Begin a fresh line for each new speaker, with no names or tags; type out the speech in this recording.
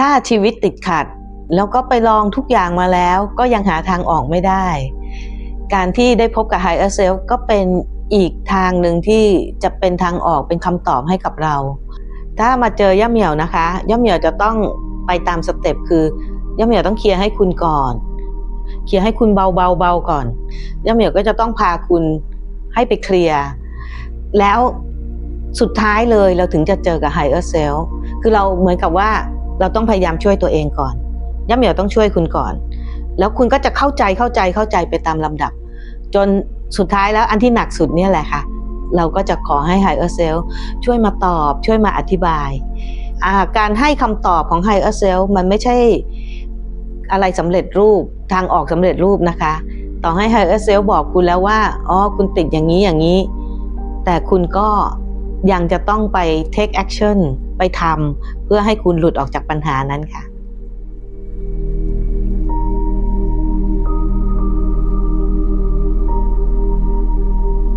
ถ้าชีวิตติดขัด แล้วก็ไปลองทุกอย่างมาแล้ว ก็ยังหาทางออกไม่ได้ การที่ได้พบกับ Higher Self ก็เป็นอีกทางหนึ่งที่จะเป็นทางออกเป็นคำตอบให้กับเรา ถ้ามาเจอย่าเหมียวนะคะ ย่าเหมียวจะต้องไปตามสเต็ปคือย่าเหมียวต้องเคลียร์ให้คุณก่อน เคลียร์ให้คุณเบาเบาเบาก่อน ย่าเหมียวก็จะต้องพาคุณให้ไปเคลียร์ แล้วสุดท้ายเลยเราถึงจะเจอกับ higher self คือเราเหมือนกับว่า เราต้องพยายามช่วยตัวเองก่อนย่าเหมียวต้องช่วยคุณก่อน แล้วคุณก็จะเข้าใจเข้าใจเข้าใจไปตามลำดับ จนสุดท้ายแล้วอันที่หนักสุดเนี่ยแหละค่ะ เราก็จะขอให้ higher self ช่วยมาตอบ ช่วยมาอธิบายาการให้คำตอบของ higher self มันไม่ใช่อะไรสำเร็จรูปทางออกสำเร็จรูปนะคะ ต่อให้ higher self บอกคุณแล้วว่า อ๋อ คุณติดอย่างนี้อย่างนี้ แต่คุณก็ยังจะต้องไป take action ไปทำเพื่อให้คุณหลุดออกจากปัญหานั้นค่ะ